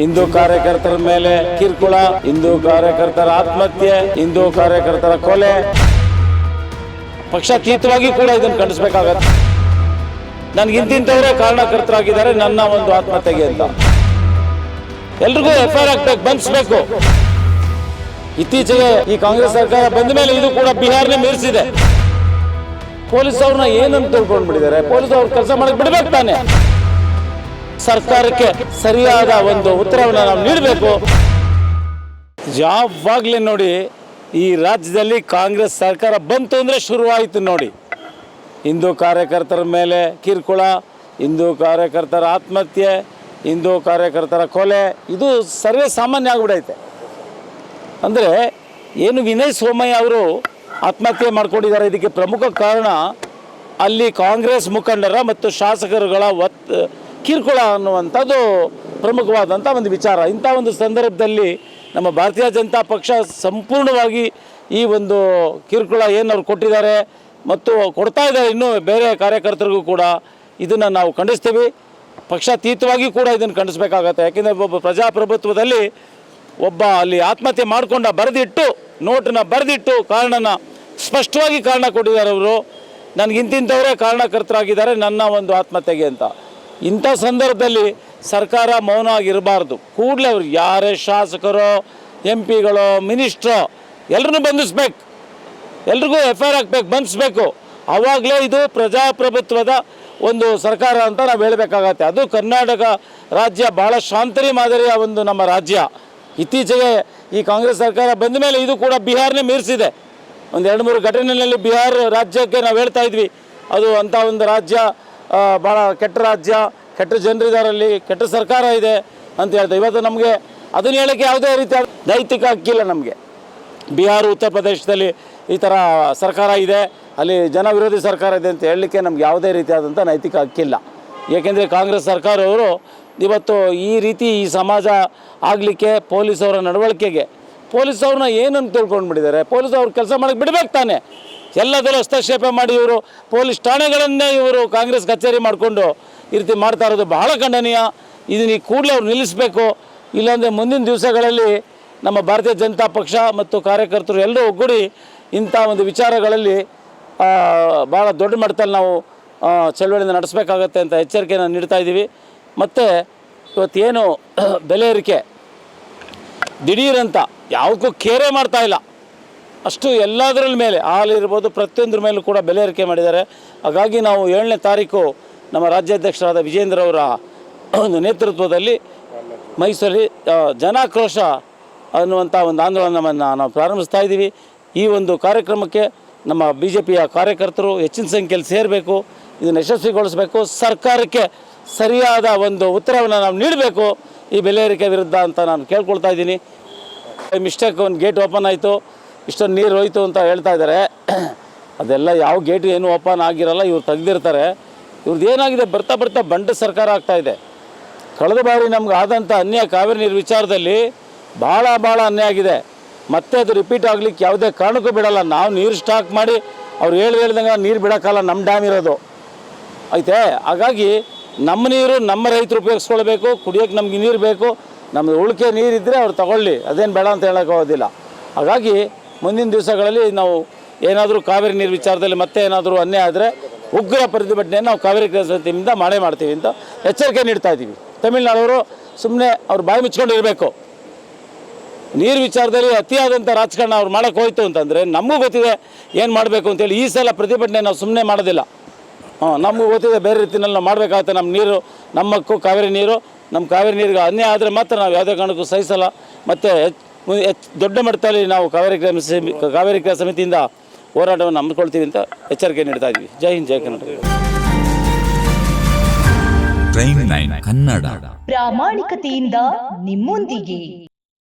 ಹಿಂದೂ ಕಾರ್ಯಕರ್ತರ ಮೇಲೆ ಕಿರುಕುಳ, ಹಿಂದೂ ಕಾರ್ಯಕರ್ತರ ಆತ್ಮಹತ್ಯೆ, ಹಿಂದೂ ಕಾರ್ಯಕರ್ತರ ಕೊಲೆ. ಪಕ್ಷಾತೀತವಾಗಿ ಕೂಡ ಇದನ್ನು ಖಂಡಿಸಬೇಕಾಗತ್ತೆ. ನನ್ಗೆ ಇಂತಿಂಥವರೇ ಕಾರಣಕರ್ತರಾಗಿದ್ದಾರೆ, ನನ್ನ ಒಂದು ಆತ್ಮಹತ್ಯೆಗೆ ಅಂತ. ಎಲ್ರಿಗೂ ಎಫ್ ಐ ಆರ್ ಬಂಧಿಸ್ಬೇಕು. ಇತ್ತೀಚೆಗೆ ಈ ಕಾಂಗ್ರೆಸ್ ಸರ್ಕಾರ ಬಂದ ಮೇಲೆ ಇದು ಕೂಡ ಬಿಹಾರ್ನ ಮೀರಿಸಿದೆ ಪೊಲೀಸ್ ಅವ್ರನ್ನ ಏನಂತ ತಿಳ್ಕೊಂಡ್ಬಿಟ್ಟಿದ್ದಾರೆ? ಪೊಲೀಸ್ ಅವ್ರ ಕೆಲಸ ಮಾಡಕ್ ಬಿಡ್ಬೇಕು ತಾನೆ? ಸರ್ಕಾರಕ್ಕೆ ಸರಿಯಾದ ಒಂದು ಉತ್ತರವನ್ನು ನಾವು ನೀಡಬೇಕು. ಯಾವಾಗಲೇ ನೋಡಿ ಈ ರಾಜ್ಯದಲ್ಲಿ ಕಾಂಗ್ರೆಸ್ ಸರ್ಕಾರ ಬಂತು ಅಂದರೆ ಶುರುವಾಯಿತು ನೋಡಿ. ಹಿಂದೂ ಕಾರ್ಯಕರ್ತರ ಮೇಲೆ ಕಿರುಕುಳ, ಹಿಂದೂ ಕಾರ್ಯಕರ್ತರ ಆತ್ಮಹತ್ಯೆ, ಹಿಂದೂ ಕಾರ್ಯಕರ್ತರ ಕೊಲೆ, ಇದು ಸರ್ವೇ ಸಾಮಾನ್ಯ ಆಗಿಬಿಡೈತೆ. ಅಂದರೆ ಏನು ವಿನಯ್ ಸೋಮಯ್ಯ ಅವರು ಆತ್ಮಹತ್ಯೆ ಮಾಡ್ಕೊಂಡಿದ್ದಾರೆ ಇದಕ್ಕೆ ಪ್ರಮುಖ ಕಾರಣ ಅಲ್ಲಿ ಕಾಂಗ್ರೆಸ್ ಮುಖಂಡರ ಮತ್ತು ಶಾಸಕರುಗಳ ಒತ್ ಕಿರುಕುಳ ಅನ್ನುವಂಥದ್ದು ಪ್ರಮುಖವಾದಂಥ ಒಂದು ವಿಚಾರ. ಇಂಥ ಒಂದು ಸಂದರ್ಭದಲ್ಲಿ ನಮ್ಮ ಭಾರತೀಯ ಜನತಾ ಪಕ್ಷ ಸಂಪೂರ್ಣವಾಗಿ ಈ ಒಂದು ಕಿರುಕುಳ ಏನು ಅವ್ರು ಕೊಟ್ಟಿದ್ದಾರೆ ಮತ್ತು ಕೊಡ್ತಾ ಇದ್ದಾರೆ ಇನ್ನೂ ಬೇರೆ ಕಾರ್ಯಕರ್ತರಿಗೂ ಕೂಡ ಇದನ್ನು ನಾವು ಖಂಡಿಸ್ತೀವಿ. ಪಕ್ಷಾತೀತವಾಗಿ ಕೂಡ ಇದನ್ನು ಖಂಡಿಸಬೇಕಾಗತ್ತೆ. ಯಾಕೆಂದರೆ ಒಬ್ಬ ಪ್ರಜಾಪ್ರಭುತ್ವದಲ್ಲಿ ಒಬ್ಬ ಅಲ್ಲಿ ಆತ್ಮಹತ್ಯೆ ಮಾಡಿಕೊಂಡ ಬರೆದಿಟ್ಟು, ನೋಟನ್ನ ಬರೆದಿಟ್ಟು ಕಾರಣನ ಸ್ಪಷ್ಟವಾಗಿ ಕಾರಣ ಕೊಟ್ಟಿದ್ದಾರೆ ಅವರು. ನನಗೆ ಇಂತಿಂಥವರೇ ಕಾರಣಕರ್ತರಾಗಿದ್ದಾರೆ ನನ್ನ ಒಂದು ಆತ್ಮಹತ್ಯೆಗೆ ಅಂತ. ಇಂಥ ಸಂದರ್ಭದಲ್ಲಿ ಸರ್ಕಾರ ಮೌನ ಆಗಿರಬಾರ್ದು. ಕೂಡಲೇ ಅವ್ರು ಯಾರೇ ಶಾಸಕರೋ ಎಂ ಪಿಗಳು ಮಿನಿಸ್ಟ್ರೋ ಎಲ್ಲರನ್ನೂ ಬಂಧಿಸ್ಬೇಕು. ಎಲ್ರಿಗೂ ಎಫ್ ಐ ಆರ್ ಹಾಕ್ಬೇಕು, ಬಂಧಿಸ್ಬೇಕು. ಆವಾಗಲೇ ಇದು ಪ್ರಜಾಪ್ರಭುತ್ವದ ಒಂದು ಸರ್ಕಾರ ಅಂತ ನಾವು ಹೇಳಬೇಕಾಗತ್ತೆ. ಅದು ಕರ್ನಾಟಕ ರಾಜ್ಯ ಭಾಳ ಶಾಂತರಿ ಮಾದರಿಯ ಒಂದು ನಮ್ಮ ರಾಜ್ಯ. ಇತ್ತೀಚೆಗೆ ಈ ಕಾಂಗ್ರೆಸ್ ಸರ್ಕಾರ ಬಂದ ಮೇಲೆ ಇದು ಕೂಡ ಬಿಹಾರನೇ ಮೀರಿಸಿದೆ. ಒಂದು ಎರಡು ಮೂರು ಘಟನೆಯಲ್ಲಿ ಬಿಹಾರ ರಾಜ್ಯಕ್ಕೆ ನಾವು ಹೇಳ್ತಾ ಇದ್ವಿ. ಅದು ಅಂಥ ಒಂದು ರಾಜ್ಯ ಭಾಳ ಕೆಟ್ಟ ರಾಜ್ಯ, ಕೆಟ್ಟ ಜನರಿದಾರಲ್ಲಿ ಕೆಟ್ಟ ಸರ್ಕಾರ ಇದೆ ಅಂತ ಹೇಳ್ತಾರೆ ಇವತ್ತು ನಮಗೆ ಅದನ್ನು ಹೇಳೋಕ್ಕೆ ಯಾವುದೇ ರೀತಿಯ ನೈತಿಕ ಹಕ್ಕಿಲ್ಲ ನಮಗೆ. ಬಿಹಾರ, ಉತ್ತರ ಪ್ರದೇಶದಲ್ಲಿ ಈ ಥರ ಸರ್ಕಾರ ಇದೆ. ಅಲ್ಲಿ ಜನ ವಿರೋಧಿ ಸರ್ಕಾರ ಇದೆ ಅಂತ ಹೇಳಲಿಕ್ಕೆ ನಮ್ಗೆ ಯಾವುದೇ ರೀತಿಯಾದಂಥ ನೈತಿಕ ಹಕ್ಕಿಲ್ಲ ಏಕೆಂದರೆ ಕಾಂಗ್ರೆಸ್ ಸರ್ಕಾರವರು ಇವತ್ತು ಈ ರೀತಿ ಈ ಸಮಾಜ ಆಗಲಿಕ್ಕೆ ಪೊಲೀಸವರ ನಡವಳಿಕೆಗೆ, ಪೊಲೀಸ್ ಅವ್ರನ್ನ ಏನಂತ ತಿಳ್ಕೊಂಡ್ಬಿಟ್ಟಿದ್ದಾರೆ? ಪೊಲೀಸ್ ಅವ್ರ ಕೆಲಸ ಮಾಡಕ್ಕೆ ಬಿಡಬೇಕು ತಾನೆ. ಎಲ್ಲದರಲ್ಲೂ ಹಸ್ತಕ್ಷೇಪ ಮಾಡಿ ಇವರು ಪೊಲೀಸ್ ಠಾಣೆಗಳನ್ನೇ ಇವರು ಕಾಂಗ್ರೆಸ್ ಕಚೇರಿ ಮಾಡಿಕೊಂಡು ಈ ರೀತಿ ಮಾಡ್ತಾ ಇರೋದು ಬಹಳ ಖಂಡನೀಯ. ಇದನ್ನ ಈ ಕೂಡಲೇ ಅವ್ರು ನಿಲ್ಲಿಸಬೇಕು. ಇಲ್ಲಾಂದರೆ ಮುಂದಿನ ದಿವಸಗಳಲ್ಲಿ ನಮ್ಮ ಭಾರತೀಯ ಜನತಾ ಪಕ್ಷ ಮತ್ತು ಕಾರ್ಯಕರ್ತರು ಎಲ್ಲರೂ ಒಗ್ಗೂಡಿ ಇಂಥ ಒಂದು ವಿಚಾರಗಳಲ್ಲಿ ಭಾಳ ದೊಡ್ಡ ಮಟ್ಟದಲ್ಲಿ ನಾವು ಚಳವಳಿಯನ್ನು ನಡೆಸಬೇಕಾಗತ್ತೆ ಅಂತ ಎಚ್ಚರಿಕೆಯನ್ನು ನೀಡ್ತಾ ಇದ್ದೀವಿ. ಮತ್ತು ಇವತ್ತೇನು ಬೆಲೆ ಏರಿಕೆ ದಿಢೀರಂತ ಯಾವಕ್ಕೂ ಕೇರೆ ಮಾಡ್ತಾ ಇಲ್ಲ. ಅಷ್ಟು ಎಲ್ಲದರ ಮೇಲೆ ಹಾಲಿರ್ಬೋದು ಪ್ರತಿಯೊಂದ್ರ ಮೇಲೂ ಕೂಡ ಬೆಲೆ ಏರಿಕೆ ಮಾಡಿದ್ದಾರೆ. ಹಾಗಾಗಿ ನಾವು ಏಳನೇ ತಾರೀಕು ನಮ್ಮ ರಾಜ್ಯಾಧ್ಯಕ್ಷರಾದ ವಿಜೇಂದ್ರ ಅವರ ಒಂದು ನೇತೃತ್ವದಲ್ಲಿ ಮೈಸೂರಲ್ಲಿ ಜನಾಕ್ರೋಶ ಅನ್ನುವಂಥ ಒಂದು ಆಂದೋಲನವನ್ನು ನಾವು ಪ್ರಾರಂಭಿಸ್ತಾ ಇದ್ದೀವಿ. ಈ ಒಂದು ಕಾರ್ಯಕ್ರಮಕ್ಕೆ ನಮ್ಮ ಬಿ ಜೆ ಪಿಯ ಕಾರ್ಯಕರ್ತರು ಹೆಚ್ಚಿನ ಸಂಖ್ಯೆಯಲ್ಲಿ ಸೇರಬೇಕು, ಇದನ್ನು ಯಶಸ್ವಿಗೊಳಿಸಬೇಕು, ಸರ್ಕಾರಕ್ಕೆ ಸರಿಯಾದ ಒಂದು ಉತ್ತರವನ್ನು ನಾವು ನೀಡಬೇಕು, ಈ ಬೆಲೆ ಏರಿಕೆ ವಿರುದ್ಧ ಅಂತ ನಾನು ಕೇಳ್ಕೊಳ್ತಾ ಇದ್ದೀನಿ. ಮಿಸ್ಟೇಕ್ ಒಂದು ಗೇಟ್ ಓಪನ್ ಆಯಿತು. ಇಷ್ಟೊಂದು ನೀರು ಹೋಯ್ತು ಅಂತ ಹೇಳ್ತಾ ಇದ್ದಾರೆ. ಅದೆಲ್ಲ ಯಾವ ಗೇಟ್ ಏನು ಓಪನ್ ಆಗಿರಲ್ಲ, ಇವ್ರು ತೆಗೆದಿರ್ತಾರೆ. ಇವ್ರದ್ದು ಏನಾಗಿದೆ, ಬರ್ತಾ ಬರ್ತಾ ಬಂಡ ಸರ್ಕಾರ ಆಗ್ತಾ ಇದೆ. ಕಳೆದ ಬಾರಿ ನಮ್ಗೆ ಆದಂಥ ಅನ್ಯ ಕಾವೇರಿ ನೀರು ವಿಚಾರದಲ್ಲಿ ಭಾಳ ಭಾಳ ಅನ್ಯ ಆಗಿದೆ. ಮತ್ತೆ ಅದು ರಿಪೀಟ್ ಆಗಲಿಕ್ಕೆ ಯಾವುದೇ ಕಾರಣಕ್ಕೂ ಬಿಡಲ್ಲ. ನಾವು ನೀರು ಸ್ಟಾಕ್ ಮಾಡಿ, ಅವ್ರು ಹೇಳಿ ಹೇಳ್ದಂಗೆ ನೀರು ಬಿಡೋಕ್ಕಲ್ಲ ನಮ್ಮ ಡ್ಯಾಮ್ ಇರೋದು. ಐತೆ ಹಾಗಾಗಿ ನಮ್ಮ ನೀರು ನಮ್ಮ ರೈತರು ಉಪಯೋಗಿಸ್ಕೊಳ್ಬೇಕು ಕುಡಿಯೋಕ್ಕೆ ನಮಗೆ ನೀರು ಬೇಕು. ನಮ್ಮದು ಉಳಿಕೆ ನೀರಿದ್ದರೆ ಅವ್ರು ತಗೊಳ್ಳಿ, ಅದೇನು ಬೇಡ ಅಂತ ಹೇಳೋಕ್ಕಾಗೋದಿಲ್ಲ. ಹಾಗಾಗಿ ಮುಂದಿನ ದಿವಸಗಳಲ್ಲಿ ನಾವು ಏನಾದರೂ ಕಾವೇರಿ ನೀರು ವಿಚಾರದಲ್ಲಿ ಮತ್ತೆ ಏನಾದರೂ ಅನ್ಯಾಯ ಆದರೆ ಉಗ್ರ ಪ್ರತಿಭಟನೆಯನ್ನು ನಾವು ಕಾವೇರಿ ಸಮಿತಿಯಿಂದ ಮಾಡೇ ಮಾಡ್ತೀವಿ ಅಂತ ಎಚ್ಚರಿಕೆ ನೀಡ್ತಾ ಇದ್ದೀವಿ. ತಮಿಳುನಾಡವರು ಸುಮ್ಮನೆ ಅವ್ರು ಬಾಯಿ ಮುಚ್ಕೊಂಡಿರಬೇಕು ನೀರು ವಿಚಾರದಲ್ಲಿ ಅತಿಯಾದಂಥ ರಾಜಕಾರಣ ಅವ್ರು ಮಾಡೋಕ್ಕೆ ಹೋಯ್ತು ಅಂತಂದರೆ ನಮಗೂ ಗೊತ್ತಿದೆ ಏನು ಮಾಡಬೇಕು ಅಂತೇಳಿ ಈ ಸಲ ಪ್ರತಿಭಟನೆ ನಾವು ಸುಮ್ಮನೆ ಮಾಡೋದಿಲ್ಲ. ಹಾಂ, ನಮಗೂ ಗೊತ್ತಿದೆ ಬೇರೆ ರೀತಿಯಲ್ಲಿ ನಾವು ಮಾಡಬೇಕಾಗುತ್ತೆ ನಮ್ಮ ನೀರು, ನಮ್ಮಕ್ಕೂ ಕಾವೇರಿ ನೀರು ನಮ್ಮ ಕಾವೇರಿ ನೀರಿಗೆ ಅನ್ಯಾಯ ಆದರೆ ಮಾತ್ರ ನಾವು ಯಾವುದೇ ಕಾರಣಕ್ಕೂ ಸಹಿಸಲ್ಲ. ಮತ್ತು ದೊಡ್ಡ ಮಟ್ಟದಲ್ಲಿ ನಾವು ಕಾವೇರಿ ಸಮಿ ಕಾವೇರಿ ಕ್ರಿಯಾ ಸಮಿತಿಯಿಂದ ಹೋರಾಟವನ್ನು ಹಮ್ಮಿಕೊಳ್ತೀವಿ ಅಂತ ಎಚ್ಚರಿಕೆ ನೀಡ್ತಾ ಇದ್ವಿ. ಜೈ ಹಿಂದ್ ಜೈ ಕರ್ನಾಟಕ. ಕನ್ನಡ. ಪ್ರಾಮಾಣಿಕತೆಯಿಂದ ನಿಮ್ಮೊಂದಿಗೆ.